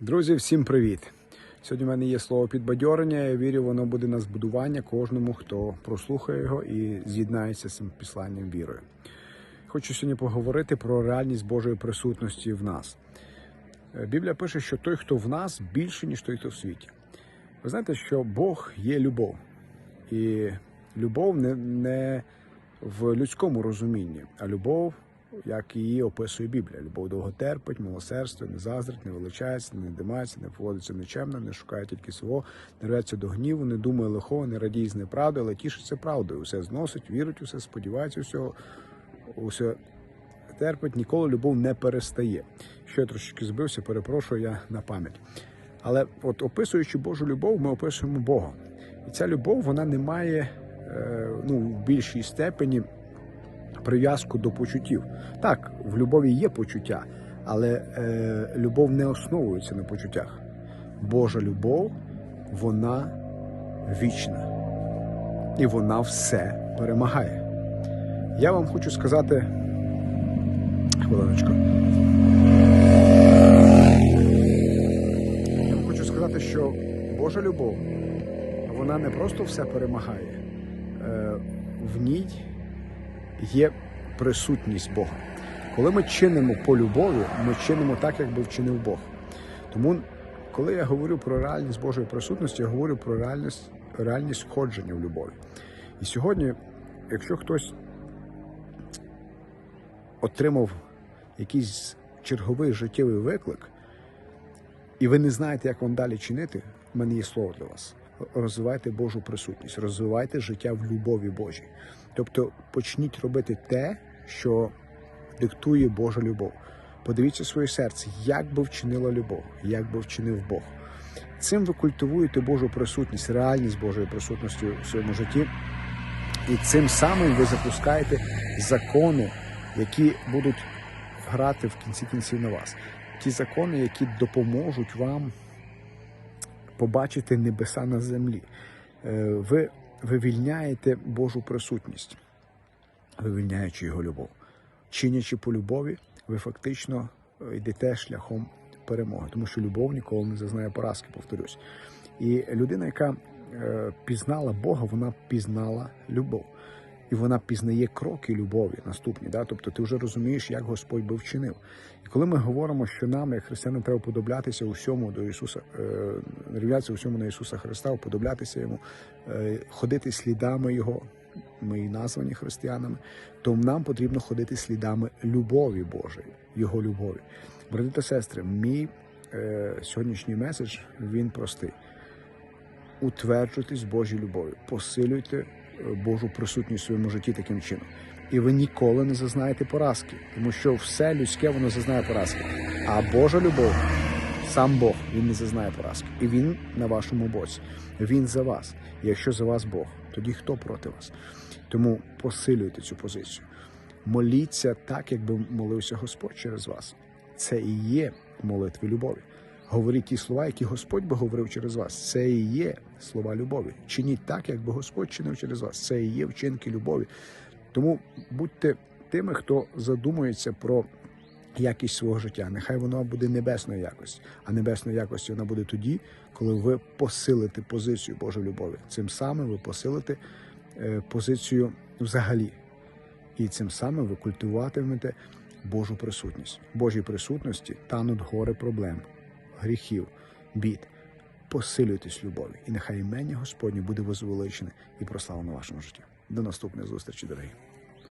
Друзі, всім привіт! Сьогодні в мене є слово підбадьорення. Я вірю, воно буде на збудування кожному, хто прослухає його і з'єднається з цим післанням вірою. Хочу сьогодні поговорити про реальність Божої присутності в нас. Е, Біблія пише, що той, хто в нас, більше, ніж той, хто в світі. Ви знаєте, що Бог є любов. І любов не, не в людському розумінні, а любов, як її описує Біблія. Любов довго терпить, милосердство, не заздрить, не величається, не димається, не поводиться нечемно, не шукає тільки свого, не рветься до гніву, не думає лихого, не радіє з неправди, але тішиться правдою. Усе зносить, вірить, усе сподівається усього, усе терпить, ніколи любов не перестає. Я трошечки збився, перепрошую я на пам'ять. Але от описуючи Божу любов, ми описуємо Бога. І ця любов вона не має е, ну, в більшій степені прив'язку до почуттів. Так, в любові є почуття, але е, любов не основується на почуттях. Божа любов, вона вічна. І вона все перемагає. Я вам хочу сказати. Хвилиночку. Я вам хочу сказати, що Божа любов, вона не просто все перемагає, е, в ній є присутність Бога. Коли ми чинимо по любові, ми чинимо так, як би вчинив Бог. Тому, коли я говорю про реальність Божої присутності, я говорю про реальність, реальність входження в любові. І сьогодні, якщо хтось отримав якийсь черговий життєвий виклик, і ви не знаєте, як вам далі чинити, в мене є слово для вас. Розвивайте Божу присутність, розвивайте життя в любові Божій. Тобто почніть робити те, що диктує Божа любов. Подивіться своє серце, як би вчинила любов, як би вчинив Бог. Цим ви культивуєте Божу присутність, реальність Божої присутності у своєму житті. І цим самим ви запускаєте закони, які будуть грати в кінці кінців на вас. Ті закони, які допоможуть вам побачити небеса на землі. Е, Ви вивільняєте Божу присутність, вивільняючи його любов. Чинячи по любові, ви фактично е, йдете шляхом перемоги, тому що любов ніколи не зазнає поразки, повторюсь. І людина, яка е, пізнала Бога, вона пізнала любов. І вона пізнає кроки любові наступні. Да? Тобто ти вже розумієш, як Господь би вчинив. І коли ми говоримо, що нам, як християнам, треба подоблятися усьому до Ісуса, е, рівнятися усьому на Ісуса Христа, уподоблятися Йому, е, ходити слідами Його, ми і названі християнами, то нам потрібно ходити слідами любові Божої, Його любові. Брати та сестри, мій е, сьогоднішній меседж він простий. Утверджуйтесь Божій любові, посилюйте Божу присутність в своєму житті таким чином. І ви ніколи не зазнаєте поразки, тому що все людське воно зазнає поразки. А Божа любов, сам Бог, він не зазнає поразки. І він на вашому боці. Він за вас. І якщо за вас Бог, тоді хто проти вас? Тому посилюйте цю позицію. Моліться так, якби молився Господь через вас. Це і є молитви любові. Говоріть ті слова, які Господь би говорив через вас. Це і є слова любові. Чиніть так, як би Господь чинив через вас. Це і є вчинки любові. Тому будьте тими, хто задумується про якість свого життя. Нехай воно буде небесної якості, а небесної якості вона буде тоді, коли ви посилите позицію Божої любові. Цим самим ви посилите е, позицію взагалі. І цим самим ви культивуватимете Божу присутність. Божій присутності тануть гори проблем, гріхів, бід. Посилюйтесь любові, і нехай імення Господнє буде возвеличене і прославлено в вашому житті. До наступної зустрічі, дорогі.